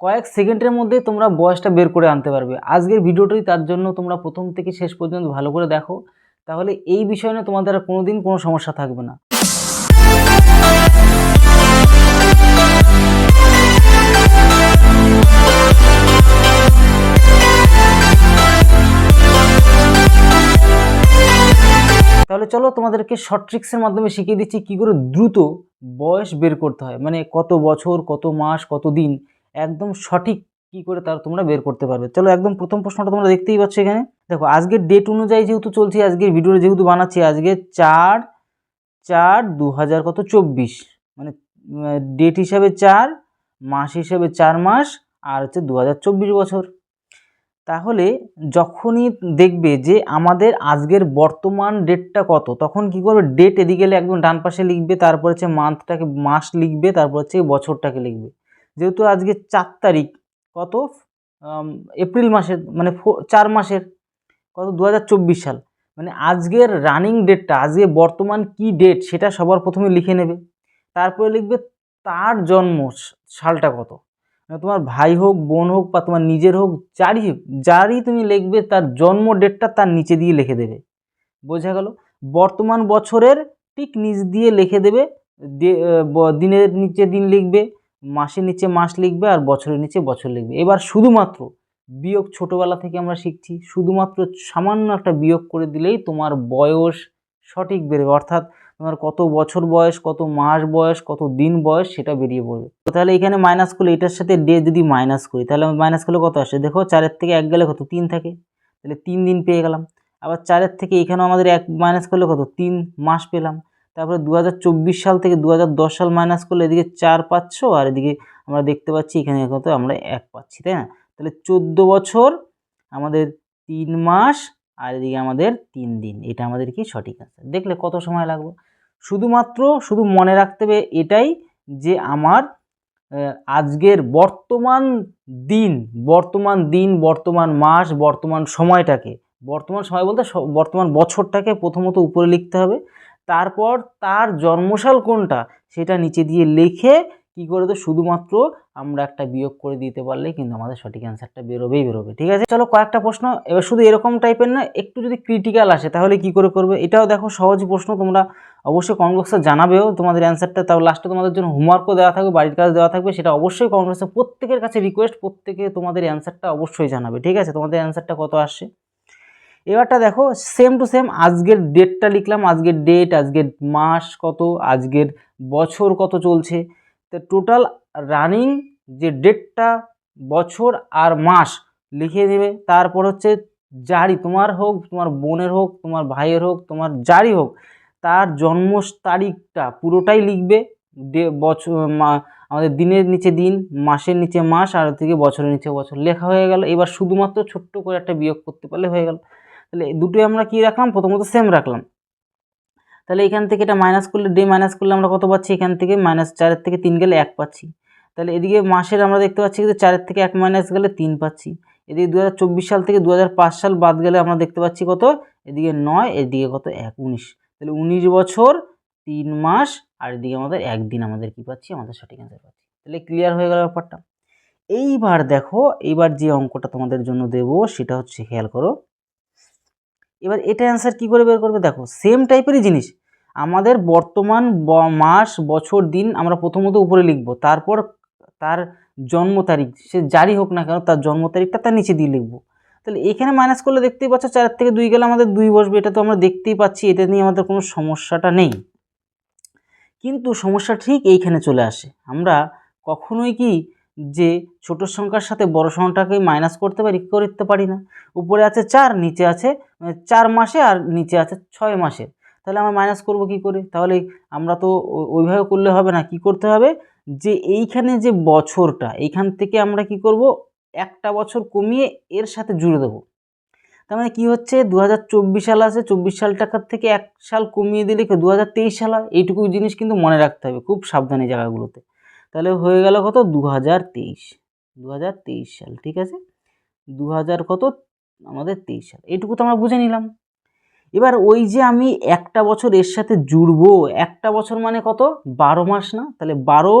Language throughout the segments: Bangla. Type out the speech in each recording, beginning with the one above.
কয়েক সেকেন্ডের মধ্যে তোমরা বয়সটা বের করে আনতে পারবে। আজকের ভিডিওটি তার জন্য তোমরা প্রথম থেকে শেষ পর্যন্ত ভালো করে দেখো। তাহলে এই বিষয় নিয়ে তোমাদের আর কোনোদিন কোনো সমস্যা থাকবে না। তাহলে চলো তোমাদেরকে শর্ট ট্রিক্সের মাধ্যমে শিখিয়ে দিচ্ছি কী করে দ্রুত বয়স বের করতে হয়। মানে কত বছর, কত মাস, কত দিন একদম সঠিক কি করে তার তোমরা বের করতে পারবে। চলো একদম প্রথম প্রশ্নটা তোমরা দেখতেই পাচ্ছ এখানে। দেখো, আজকের ডেট অনুযায়ী যেহেতু চলছে, আজকের ভিডিওটা যেহেতু বানাচ্ছি, আজকে চার চার দু হাজার কত? চব্বিশ। মানে ডেট হিসাবে চার, মাস হিসাবে চার মাস, আর হচ্ছে দু হাজার চব্বিশ বছর। তাহলে যখনই দেখবে যে আমাদের আজকের বর্তমান ডেটটা কত, তখন কি করবে? ডেট এদিকে একদম ডান পাশে লিখবে, তারপর হচ্ছে মান্থটাকে মাস লিখবে, তারপর হচ্ছে বছরটাকে লিখবে। যেহেতু আজকে চার তারিখ, কত? এপ্রিল মাসের মানে চার মাসের, কত? দু হাজার চব্বিশ সাল। মানে আজকের রানিং ডেটটা আজকে বর্তমান কি ডেট সেটা সবার প্রথমে লিখে নেবে। তারপরে লিখবে তার জন্ম সালটা কত? মানে তোমার ভাই হোক, বোন হোক বা তোমার নিজের হোক, যারই হোক যারই তুমি লিখবে তার জন্ম ডেটটা তার নিচে দিয়ে লিখে দেবে। বোঝা গেল? বর্তমান বছরের ঠিক নিচ দিয়ে লিখে দেবে দিনের নিচে দিন লিখবে মাসের নিচে মাস লিখবে আর বছরের নিচে বছর লিখবে। এবার শুধুমাত্র বিয়োগ ছোটোবেলা থেকে আমরা শিখছি, শুধুমাত্র সামান্য একটা বিয়োগ করে দিলেই তোমার বয়স সঠিক বেরোবে অর্থাৎ তোমার কত বছর বয়স, কত মাস বয়স, কত দিন বয়স সেটা বেরিয়ে পড়বে। তো তাহলে এখানে মাইনাস করলে এটার সাথে ডে যদি মাইনাস করি, তাহলে আমি মাইনাস করলে কত আসে? দেখো চারের থেকে এক গেলে কত? তিন থাকে। তাহলে তিন দিন পেয়ে গেলাম। আবার চারের থেকে এখানেও আমাদের এক মাইনাস করলে কত? তিন মাস পেলাম। তারপরে দু হাজার চব্বিশ সাল থেকে দু হাজার দশ সাল মাইনাস করলে এদিকে চার পাচ্ছ, আর এদিকে আমরা দেখতে পাচ্ছি এখানে কত? আমরা এক পাচ্ছি, তাই না? তাহলে চোদ্দ বছর আমাদের তিন মাস, আর এদিকে আমাদের তিন দিন। এটা আমাদের কি? সঠিক আছে দেখলে কত সময় লাগবে? শুধুমাত্র, শুধু মনে রাখতে হবে এটাই যে আমার আজকের বর্তমান দিন বর্তমান দিন, বর্তমান মাস, বর্তমান সময়টাকে, বর্তমান সময় বলতে বর্তমান বছরটাকে প্রথমত উপরে লিখতে হবে। তারপর তার জন্মসাল কোনটা সেটা নিচে দিয়ে লিখে কি করে তো শুধুমাত্র আমরা একটা বিয়োগ করে দিতে পারলে কিন্তু আমাদের সঠিক অ্যান্সারটা বেরোবেই বেরোবে, ঠিক আছে? চলো কয়েকটা প্রশ্ন, এবার শুধু এরকম টাইপের না, একটু যদি ক্রিটিক্যাল আসে, তাহলে কি করে করবে? এটাও দেখো সহজ প্রশ্ন, তোমরা অবশ্যই কমেন্ট বক্সে জানাবেও, তোমাদের অ্যান্সারটা তাও লাস্টে তোমাদের জন্য হোমওয়ার্কও দেওয়া থাকবে, বাড়ির কাজ দেওয়া থাকবে, সেটা অবশ্যই কমেন্ট বক্সে প্রত্যেকের কাছে রিকোয়েস্ট প্রত্যেকে তোমাদের অ্যান্সারটা অবশ্যই জানাবে, ঠিক আছে? তোমাদের অ্যান্সারটা কত আসছে এবারটা দেখো সেম টু সেম আজকের ডেটটা লিখলাম, আজকের ডেট আজকের মাস কত, আজকের বছর কত চলছে। তো টোটাল রানিং যে ডেটটা বছর আর মাস লিখে দেবে তারপর হচ্ছে যারই তোমার হোক, তোমার বোনের হোক, তোমার ভাইয়ের হোক, তোমার যারই হোক, তার জন্ম তারিখটা পুরোটাই লিখবে ডে বছর আমাদের দিনের নিচে দিন, মাসের নিচে মাস, আর থেকে বছরের নিচে বছর, লেখা হয়ে গেল। এবার শুধুমাত্র ছোট্ট করে একটা বিয়োগ করতে পারলে হয়ে গেল। তাহলে দুটোই আমরা কি রাখলাম? প্রথমত সেম রাখলাম। তাহলে এখান থেকে এটা মাইনাস করলে ডে মাইনাস করলে আমরা কত পাচ্ছি? এখান থেকে মাইনাস চারের থেকে তিন গেলে এক পাচ্ছি। তাহলে এদিকে মাসের আমরা দেখতে পাচ্ছি কিন্তু চারের থেকে এক মাইনাস গেলে তিন পাচ্ছি। এদিকে দুহাজার চব্বিশ সাল থেকে দুহাজার পাঁচ সাল বাদ গেলে আমরা দেখতে পাচ্ছি কত? এদিকে নয়, এদিকে কত? এক, উনিশ। তাহলে উনিশ বছর, তিন মাস, আর এদিকে আমাদের একদিন আমাদের কি পাচ্ছি? আমাদের সঠিক অ্যান্সার পাচ্ছি। তাহলে ক্লিয়ার হয়ে গেল ব্যাপারটা। এইবার দেখো, এইবার যে অঙ্কটা তোমাদের জন্য দেব, সেটা হচ্ছে খেয়াল করো। এবার এটা অ্যান্সার কী করে বের করবে? দেখো সেম টাইপেরই জিনিস। আমাদের বর্তমান মাস, বছর, দিন আমরা প্রথমত উপরে লিখব। তারপর তার জন্ম তারিখ, সে যারই হোক না কেন, তার জন্ম তারিখটা তার নিচে দিয়ে লিখব। তাহলে এখানে মাইনাস করলে দেখতেই পাচ্ছ চার থেকে দুই গেলে আমাদের দুই বসবে, এটা তো আমরা দেখতেই পাচ্ছি, এটা নিয়ে আমাদের কোনো সমস্যাটা নেই। কিন্তু সমস্যা ঠিক এইখানে চলে আসে। আমরা কখনোই কি যে ছোট সংখ্যার সাথে বড় সংখ্যাটাকে মাইনাস করতে পারি করতে পারি না? উপরে আছে চার, নিচে আছে চার মাসে আর নিচে আছে ছয় মাসে। তাহলে আমরা মাইনাস করব কি করে? তাহলে আমরা তো ওইভাবে করলে হবে না। কি করতে হবে? যে এইখানে যে বছরটা, এইখান থেকে আমরা কি করব? একটা বছর কমিয়ে এর সাথে জুড়ে দেবো। তার মানে কী হচ্ছে? দু হাজার চব্বিশ সাল আছে, চব্বিশ সাল টাকার থেকে এক সাল কমিয়ে দিলে দু হাজার তেইশ সাল হয়? এইটুকু জিনিস কিন্তু মনে রাখতে হবে। খুব সাবধানে জায়গাগুলোতে। তাহলে হয়ে গেল কত? দু হাজার তেইশ। দু হাজার তেইশ সাল, ঠিক আছে? দু হাজার কত? আমাদের তেইশ সাল। এইটুকু তো আমরা বুঝে নিলাম। এবার ওই যে আমি একটা বছর এর সাথে জুড়বো, একটা বছর মানে কত? বারো মাস না? তাহলে বারো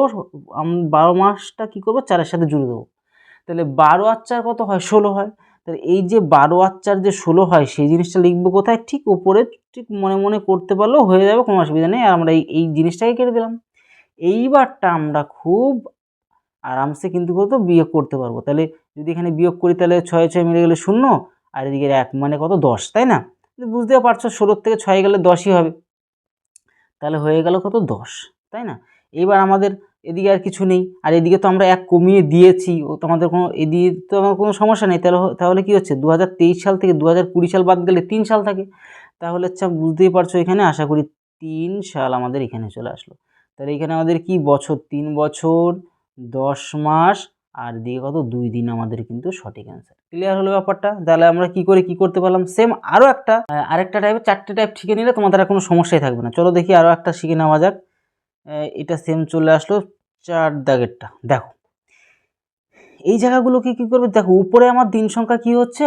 বারো মাসটা কী করব? চারের সাথে জুড়ে দেবো। তাহলে বারো আর চার কত হয়? ষোলো হয়। তাহলে এই যে বারো আর চার যে ষোলো হয়, সেই জিনিসটা লিখব কোথায়? ঠিক উপরে, ঠিক মনে মনে করতে পারলেও হয়ে যাবে, কোনো অসুবিধা নেই। আর আমরা এই এই জিনিসটাকে কেটে দিলাম। এইবারটা আমরা খুব আরামসে কিন্তু কত বিয়োগ করতে পারব। তাহলে যদি এখানে বিয়োগ করি, তাহলে ছয় ছয় মিলে গেলে শূন্য, আর এদিকে এক মানে কত? দশ, তাই না? বুঝতে পারছ, ষোলোর থেকে ছয় গেলে দশই হবে। তাহলে হয়ে গেল কত? দশ, তাই না? এবার আমাদের এদিকে আর কিছু নেই। আর এদিকে তো আমরা এক কমিয়ে দিয়েছি। ও তো আমাদের কোনো, এদিকে তো আমার কোনো সমস্যা নেই। তাহলে তাহলে কী হচ্ছে? দু হাজার তেইশ সাল থেকে দু হাজার কুড়ি সাল বাদ গেলে তিন সাল থাকে। তাহলে হচ্ছে বুঝতেই পারছ এখানে, আশা করি তিন সাল আমাদের এখানে চলে আসলো। তাহলে এখানে আমাদের কি বছর? তিন বছর, দশ মাস, আর দিয়ে কত? দুই দিন আমাদের কিন্তু সঠিক অ্যান্সার ক্লিয়ার হলো ব্যাপারটা? তাহলে আমরা কি করে কি করতে পারলাম? সেম আরও একটা আরেকটা টাইপের চারটে টাইপ শিখে নিলে তোমাদের আর কোনো সমস্যাই থাকবে না। চলো দেখি আরও একটা শিখে নেওয়া যাক। এটা সেম চলে আসলো চার দাগেরটা। দেখো। এই জায়গাগুলোকে কি করবে? দেখো, উপরে আমার দিন সংখ্যা কি হচ্ছে?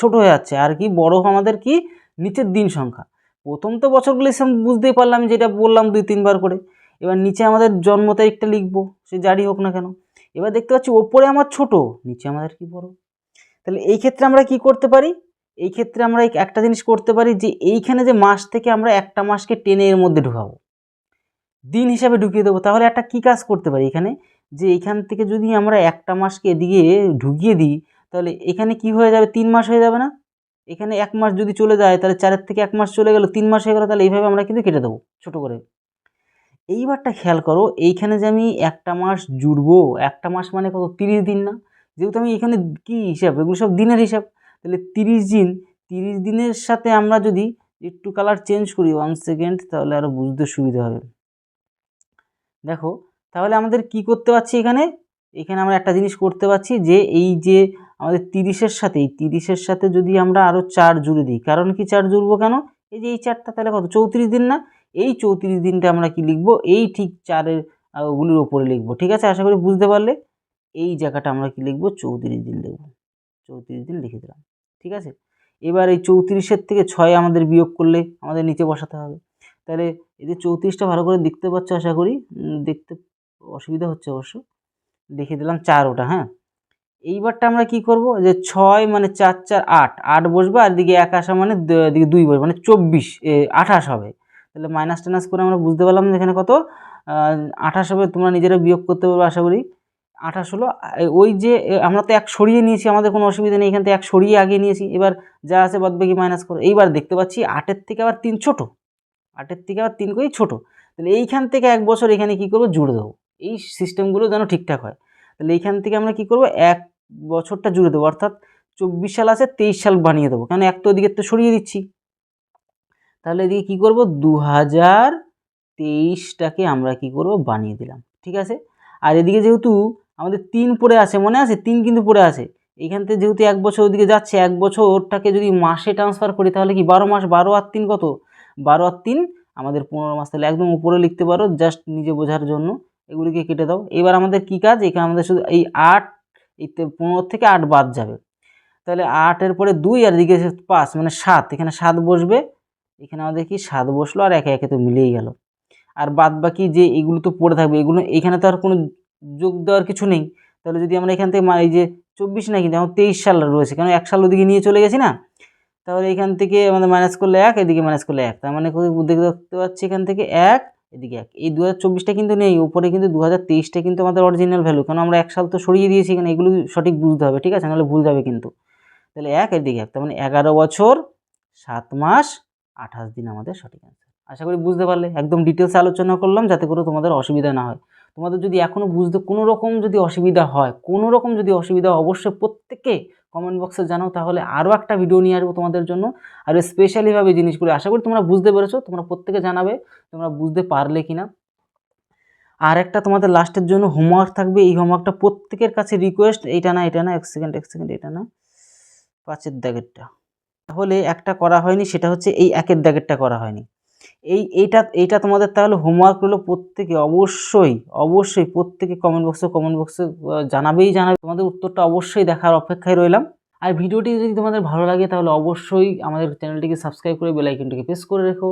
ছোট হয়ে যাচ্ছে। আর কি বড় আমাদের কি? নিচের দিন সংখ্যা। প্রথম তো বছরগুলি সেম বুঝতেই পারলাম যেটা বললাম দুই তিনবার করে। এবার নিচে আমাদের জন্ম তারিখটা লিখব, সে যারই হোক না কেন। এবার দেখতে পাচ্ছি ওপরে আমার ছোট, নিচে আমাদের কি বড়? তাহলে এই ক্ষেত্রে আমরা কি করতে পারি? এই ক্ষেত্রে আমরা একটা জিনিস করতে পারি যে, এইখানে যে মাস থেকে আমরা একটা মাসকে টেনে এর মধ্যে ঢুকাবো। দিন হিসাবে ঢুকিয়ে দেবো। তাহলে একটা কী কাজ করতে পারি এখানে? যে এখান থেকে যদি আমরা একটা মাসকে এদিকে ঢুকিয়ে দিই, তাহলে এখানে কি হয়ে যাবে? তিন মাস হয়ে যাবে না? এখানে এক মাস যদি চলে যায়, তাহলে চারের থেকে এক মাস চলে গেল, তিন মাস হয়ে গেলো, তাহলে এইভাবে আমরা কিন্তু কেটে দেবো, ছোটো করে। এইবারটা খেয়াল করো, এইখানে যে আমি একটা মাস জুড়বো, একটা মাস মানে কত, তিরিশ দিন না? যেহেতু আমি এখানে কি হিসাব, এগুলো সব দিনের হিসাব, তাহলে তিরিশ দিন, তিরিশ দিনের সাথে আমরা যদি একটু কালার চেঞ্জ করি ওয়ান সেকেন্ড তাহলে আরও বুঝতে সুবিধা হবে। দেখো, তাহলে আমাদের কি করতে পারছি এখানে? এখানে আমরা একটা জিনিস করতে পারছি যে, এই যে আমাদের তিরিশের সাথে, এই তিরিশের সাথে যদি আমরা আরও চার জুড়ে দিই, কারণ কি চার জুড়বো কেন? এই যে এই চারটা তাহলে কত, চৌত্রিশ দিন না? এই চৌত্রিশ দিনটা আমরা কি লিখব? এই ঠিক চারের গুলির ওপরে লিখব। ঠিক আছে? আশা করি বুঝতে পারলে। এই জায়গাটা আমরা কি লিখব? চৌত্রিশ দিন লিখব। চৌত্রিশ দিন লিখে দিলাম। ঠিক আছে? এবার এই চৌত্রিশের থেকে ছয় আমাদের বিয়োগ করলে আমাদের নিচে বসাতে হবে। তাহলে এই যে চৌত্রিশটা ভালো করে দেখতে পাচ্ছ, আশা করি দেখতে অসুবিধা হচ্ছে অবশ্য। লিখে দিলাম চার ওটা হ্যাঁ? এইবারটা আমরা কি করব? যে ছয় মানে চার চার, আট। আট বসবে আর দিকে এক আসা মানে দু- এদিকে দুই বসবে। মানে চব্বিশ আঠাশ হবে। তাহলে মাইনাস টাইনাস করে আমরা বুঝতে পারলাম যে এখানে কত? আঠাশ হবে, তোমরা নিজেরা বিয়োগ করতে পারবে আশা করি। আঠাশ হলো ওই যে আমরা তো এক সরিয়ে নিয়েছি, আমাদের কোনো অসুবিধা নেই, এখান থেকে এক সরিয়ে আগে নিয়েছি। এবার যা আছে বাদ বাকি মাইনাস করো। এইবার দেখতে পাচ্ছি আটের থেকে আবার তিন ছোট। আটের থেকে আবার তিন করেই ছোটো। তাহলে এইখান থেকে এক বছর এখানে কি করব? জুড়ে দেবো। এই সিস্টেমগুলো যেন ঠিকঠাক হয়। তাহলে এইখান থেকে আমরা কি করব? এক বছরটা জুড়ে দেবো। অর্থাৎ চব্বিশ সাল আছে, তেইশ সাল বানিয়ে দেবো। কেন? এক তো ওদিকে তো সরিয়ে দিচ্ছি। তাহলে এদিকে কী করব? দু হাজার তেইশটাকে আমরা কি করব? বানিয়ে দিলাম, ঠিক আছে? আর এদিকে যেহেতু আমাদের তিন পড়ে আছে, মনে আছে? তিন কিন্তু পড়ে আছে। এইখান থেকে যেহেতু এক বছর ওদিকে যাচ্ছে, এক বছরটাকে যদি মাসে ট্রান্সফার করি, তাহলে কি বারো মাস? বারো আর তিন কত? বারো আর তিন, আমাদের পনেরো মাস। তাহলে একদম উপরে লিখতে পারো জাস্ট নিজে বোঝার জন্য। এগুলিকে কেটে দাও। এবার আমাদের কি কাজ? এখানে আমাদের শুধু এই আট, এই পনেরো থেকে আট বাদ যাবে। তাহলে আটের পরে দুই, আর দিকে পাঁচ মানে সাত। এখানে সাত বসবে। এখানে আমাদের কি সাত বসল আর একে একে তো মিলেই গেল। আর বাদ বাকি যে এগুলো তো পড়ে থাকবে, এগুলো এখানে তো আর কোনো যোগ দেওয়ার কিছু নেই। তাহলে যদি আমরা এখান থেকে এই যে চব্বিশ না কিন্তু আমার তেইশ সাল রয়েছে কারণ এক সাল ওদিকে নিয়ে চলে গেছি না? তাহলে এখান থেকে আমাদের মাইনাস করলে এক, এদিকে মাইনাস করলে এক। তার মানে দেখতে পাচ্ছি এখান থেকে এক, এদিকে এক। এই দু হাজার কিন্তু নেই উপরে কিন্তু দু হাজার কিন্তু আমাদের অরিজিনাল ভ্যালু কারণ আমরা এক সাল তো সরিয়ে দিয়েছি এখানে, এগুলো সঠিক বুঝতে হবে, ঠিক আছে? নাহলে ভুল যাবে কিন্তু। তাহলে এক, এদিকে এক। তার মানে এগারো বছর, সাত মাস আঠাশ দিন আমাদের সঠিক অ্যান্সার আশা করি বুঝতে পারলে, একদম ডিটেলসে আলোচনা করলাম যাতে করে তোমাদের অসুবিধা না হয়। তোমাদের যদি এখনও বুঝতে কোনো রকম যদি অসুবিধা হয়, কোনো রকম যদি অসুবিধা অবশ্যই প্রত্যেককে কমেন্ট বক্সে জানাও, তাহলে আরও একটা ভিডিও নিয়ে আসব তোমাদের জন্য। আর স্পেশালিভাবে জিনিসগুলো, আশা করি তোমরা বুঝতে পেরেছ, তোমরা প্রত্যেকে জানাবে, তোমরা বুঝতে পারলে কি না আর একটা তোমাদের লাস্টের জন্য হোমওয়ার্ক থাকবে, এই হোমওয়ার্কটা প্রত্যেকের কাছে রিকোয়েস্ট এইটা না, এটা না, এক সেকেন্ড এক সেকেন্ড এটা না। পাঁচের দাগেরটা। তাহলে একটা করা হয়নি, সেটা হচ্ছে এই একের দাগেরটা করা হয়নি। এই, এইটা এইটা তোমাদের তাহলে হোমওয়ার্ক হলো প্রত্যেকে, অবশ্যই অবশ্যই প্রত্যেকে কমেন্ট বক্সে কমেন্ট বক্সে জানাবেই জানাবে। তোমাদের উত্তরটা অবশ্যই দেখার অপেক্ষায় রইলাম। আর ভিডিওটি যদি তোমাদের ভালো লাগে তাহলে অবশ্যই আমাদের চ্যানেলটিকে সাবস্ক্রাইব করে বেলাইকনটিকে প্রেস করে রেখো।